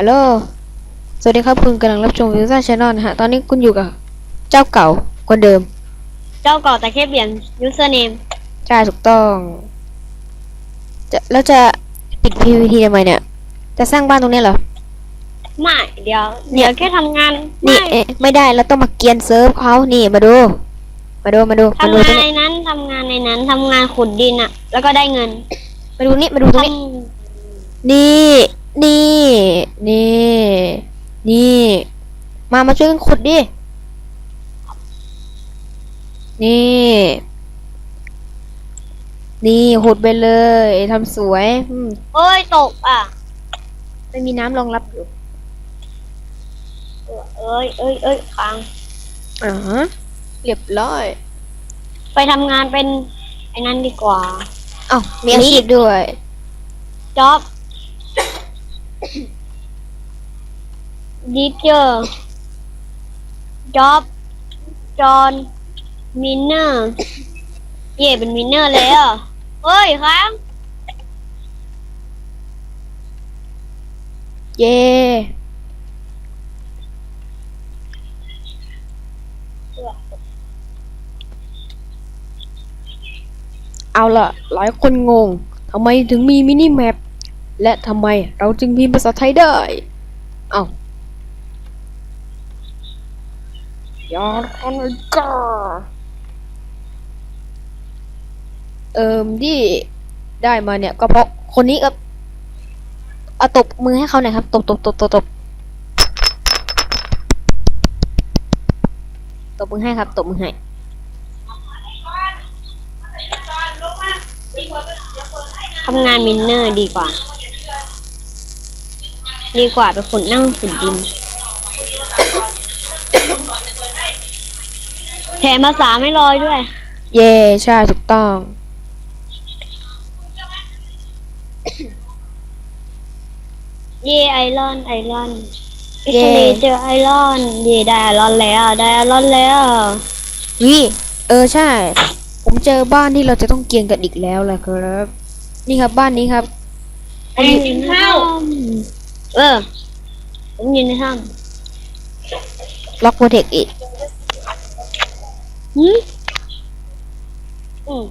ฮัลโหล สวัสดีครับคุณกำลังรับชมวิวซ่าช n นลนะฮะ ตอนนี้คุณอยู่กับเจ้าเก่าคนเดิม เจ้าเก่าแต่แค่เปลี่ยน username ใช่ถูกต้อง จะแล้วจะปิด PVT ทำไมเนี่ย จะสร้างบ้านตรงนี้เหรอ ไม่เดี๋ยว เดี๋ยวแค่ทำงานนี่ไม่เอ๊ะไม่ได้เราต้องมาเกียนเซิร์ฟเขานี่มาดู มาดูมาดูมาทำดูงาตรนงในนี้นั้นทำงานในนั้นทำงานขุดดินอะแล้วก็ได้เงินมาดูนี่มาดูตรงนี้ ทำนี่ นี่ นี่ นี่ มา มาช่วยกันขุดดิ นี่ นี่ขุดไปเลยทำสวยอืมเอ้ยตกอะไม่มีน้ำรองรับอยู่ เอ้ยเอ้ยเอ้ยค้าง อ่าฮะเรียบร้อยไปทำงานเป็นไอ้นั่นดีกว่าเอ้ามีอาชีพด้วยจ็อบ ดิเจอร์จ็อบจอห์นมินเนอร์เย่เป็นมินเนอร์เลยอะเฮ้ยค้างเย่เอาละหลายคนงงทำไมถึงมีมินิแมป และทำไมเราจึงพิมพ์ภาษาไทยได้ เอายาคันกาเอิมที่ได้มาเนี่ย ก็เพราะคนนี้ครับเอาตบมือให้เขาหน่อยครับ ตบตบตบตบตบตบมือให้ครับตบมือให้ทำงานมินเนอร์ดีกว่า ดีกว่าไปขุดนั่งขุดดิน แถมภาษาไม่ลอยด้วย เย่ใช่ถูกต้อง เย่ไอรอนไอรอนอิเย่ตาลีเจอไอรอนเย่ได้ไอรอนแล้วได้ไอรอนแล้ววิเออใช่ ผมเจอบ้านที่เราจะต้องเกียนกันอีกแล้วแหละครับ นี่ครับบ้านนี้ครับผมอยู่ในถ้ำ เออ ผมอยู่ในถ้ล็อกโปรเทคอีกำหืมอืม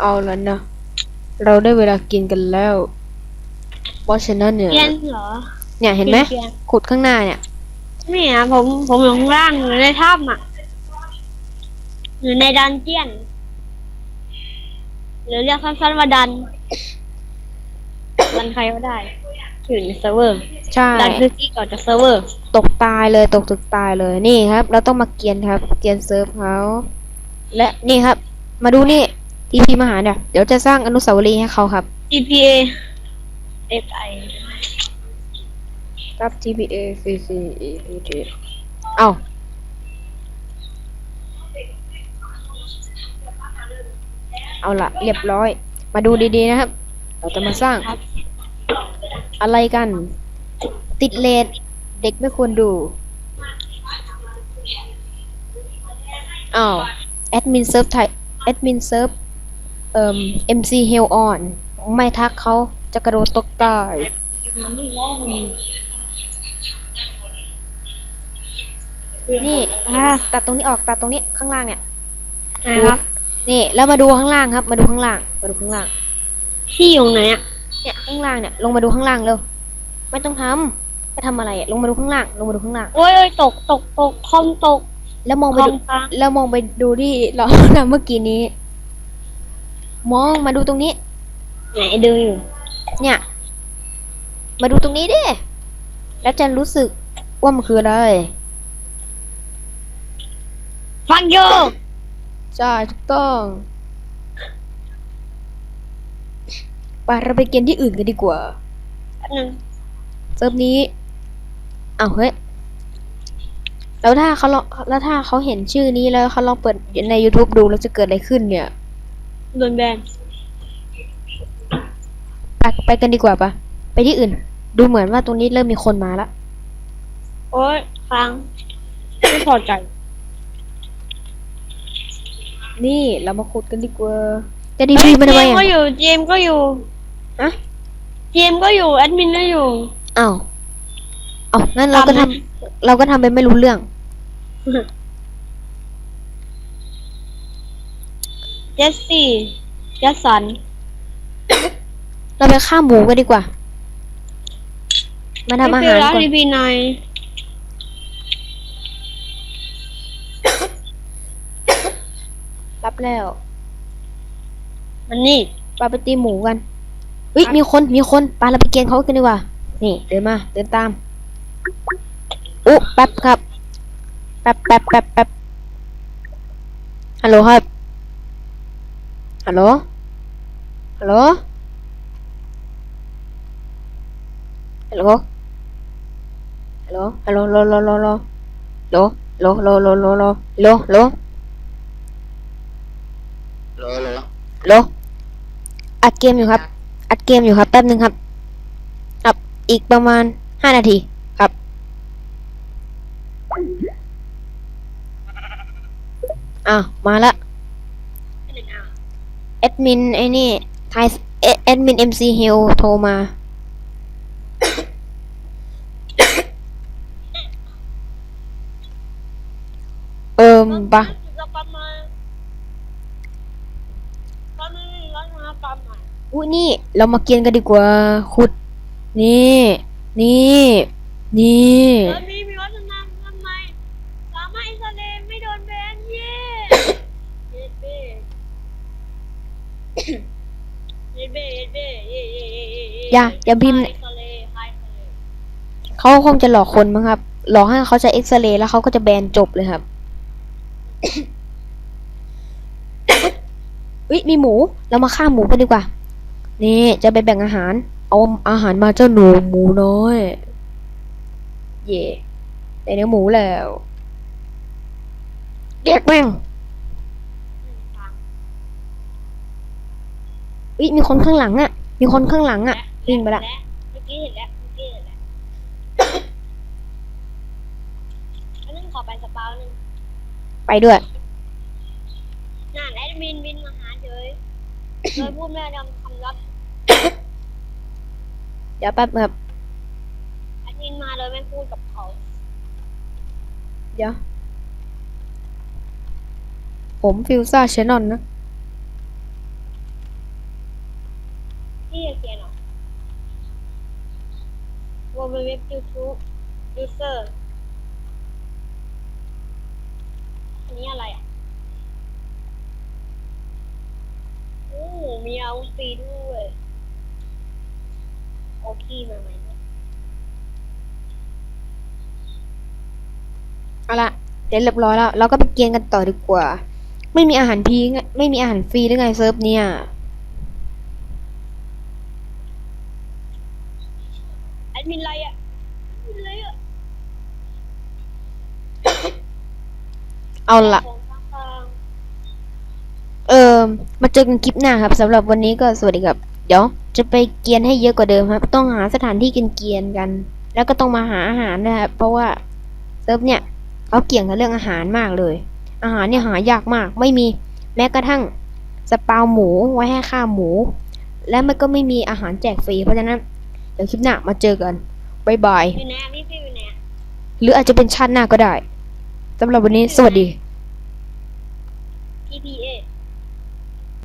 เอาแล้วนะ เราได้เวลากินกันแล้ว เพราะฉะนั้นเนี่ยเพี้ยนเหรอ เนี่ยเห็นไหมเพี้ยนขุดข้างหน้าเนี่ย นี่อะผมผมอยู่ข้างล่างอยู่ในถ้ำอะ อยู่ในดันเจียน หรือเรียกสั้นๆว่าดัน ดันใครก็ได้ที่อยู่ในเซิร์ฟเวอร์ ใช่ ดันคือที่ก่อนจากเซิร์ฟเวอร์ ตกตายเลยตกตึกตายเลยนี่ครับ เราต้องมาเกียนครับ เกียนเซิร์ฟเขาและนี่ครับ มาดูนี่ทีพีมาหาเนี่ยเดี๋ยวจะสร้างอนุสาวรีย์ให้เขาครับ GPA FI ครับ TPA C C E P T เอา เอาละเรียบร้อย มาดูดีๆนะครับ เราจะมาสร้าง อะไรกัน ติดเลทเด็กไม่ควรดูอ้าวแอดมินเซิร์ฟไทยแอดมินเซิร์ฟเอ่อ MC Hell on ไม่ทักเขาจะกระโดดตกตายนี่ตัดตรงนี้ออกตัดตรงนี้ข้างล่างเนี่ยนะครับ นี่แล้วมาดูข้างล่างครับ มาดูข้างล่าง มาดูข้างล่าง ที่อยู่ไหนอะเนี่ยข้างล่างเนี่ยลงมาดูข้างล่างเร็วไม่ต้องทำจะทำอะไรอะลงมาดูข้างล่าง ลงมาดูข้างล่าง โอ้ยโอ้ยตกตกตกคอมตกแล้วมองคไปอมดูค้างแล้วมองไปดูที่เราทำเมื่อกี้นี้ มองมาดูตรงนี้ ไหนดูอยู่เนี่ย มาดูตรงนี้ดิ แล้วจะรู้สึกว่ามันคืออะไร ฟังโย ใช่ถูกต้องไปเราไปเกมที่อื่นกันดีกว่าหนึ่งเซิร์ฟนี้อ้าวเฮ้ยแล้วถ้าเขาลองแล้วถ้าเขาเห็นชื่อนี้แล้วเขาลองเปิดใน YouTube ดูแล้วจะเกิดอะไรขึ้นเนี่ยโดนแบนไปไปกันดีกว่าปะไปที่อื่น ดูเหมือนว่าตรงนี้เริ่มมีคนมาแล้วโอ้ยฟังไม่พอใจ นี่เรามาขุดกันดีกว่าจะดีพีมันทำไมเจมก็อะอยู่เจมก็อยู่ฮะเจมก็อยู่แอดมินก็อยู่อ้าวเอางั้นเราก็ทำทำไหมเราก็ทำเป็นไม่รู้เรื่อง เจสซี่เจสสันเราไปฆ่าหมูกันดีกว่า มาทำอาหารร้านก่อน รีพีนาย บแล้ว มันนี่ปาไปตีหมูกันเฮ้ยมีคนมีคนปาเราไปเกณฑ์เขากันดีกว่า นี่เดินมา เดินตามอุ๊แป๊บครับ แป๊บแป๊บแป๊บแป๊บฮัลโหลครับ ฮัลโหล ฮัลโหล ฮัลโหล ฮัลโหล ฮัลโหลโลโลโลโลโลโลโลโลโลโลโลโล เหรอเหรอ โลอัดเกมอยู่ครับ อัดเกมอยู่ครับ แป๊บหนึ่งครับครับอีกประมาณห้านาทีครับ อ้าว มาละแอดมินไอ้นี่ไทยแอดมิน MC Hill โทรมาเอิมปะ จะกลับมาตอนนี้ร้านมากลับมา อุ้ยนี่ เรามาเกียนกันดีกว่าขุด นี่ นี่ นี่ตอนนี้มีวัฒนธรรมทำไมสามารถอิสราเอลไม่โดนแบนเย่เย็ดเบ้เย็ดเบ้เย็ดเบ้เย่เย่เย่เย่เย่อย่าอย่าพิมพ์ ไฮอิสราเอลไฮอิสราเอลเขาคงจะหลอกคนมั้งครับ หลอกให้เขาใช้เอ็กซเรย์แล้วเขาก็จะแบนจบเลยครับ อุ้ยมีหมู เรามาฆ่าหมูกันดีกว่า นี่จะไปแบ่งอาหาร เอาอาหารมาเจ้าหนูหมูน้อย เย่ได้เนื้อหมูแล้วเด็กแม่งอุ้ยมีคนข้างหลังอะมีคนข้างหลังอะวิ่งไปละเมื่อกี้เห็นแล้วเมื่อกี้เห็นแล้วอันนึงขอไปสปาวนึงไปด้วยน่าแอดมินบินมาหาเฉยโดยพูดไม่ได้ทำคำรับ เดี๋ยวแป๊บครับแอดมินมาโดยไม่พูดกับเขา เดี๋ยว ผมฟิวซ่าชนอนนะ ที่จะเขียนหรอวเว็บยูทูบยูเซอร์อันนี้อะไรอะ โอ้ มีอาวุธฟรีด้วย โอเคมาไหมเนี่ยเอาละเดี๋ยวเรียบร้อยแล้ว เราก็ไปเกียนกันต่อดีกว่า ไม่มีอาหารพีไงไม่มีอาหารฟรีหรือไงเซิร์ฟเนี่ยแอดมินอะไรอะแอดมินอะไรอะเอาละของต่างเออมาเจอกันคลิปหน้าครับสำหรับวันนี้ก็สวัสดีครับ เดี๋ยว จะไปเกียนให้เยอะกว่าเดิมครับ ต้องหาสถานที่กินเกียนๆกัน แล้วก็ต้องมาหาอาหารนะครับเพราะว่าเซิร์ฟเนี่ยเขาเกี่ยงกับเรื่องอาหารมากเลย อาหารเนี่ยหายากมาก ไม่มีแม้กระทั่งสปาวหมูไว้ให้ฆ่าหมู และมันก็ไม่มีอาหารแจกฟรีเพราะฉะนั้นเดี๋ยวคลิปหน้ามาเจอกันบายบายๆอยู่ไหนอะพี่พี่อยู่ไหนอะหรืออาจจะเป็นชาติหน้าก็ได้สำหรับวันนี้สวัสดี TPA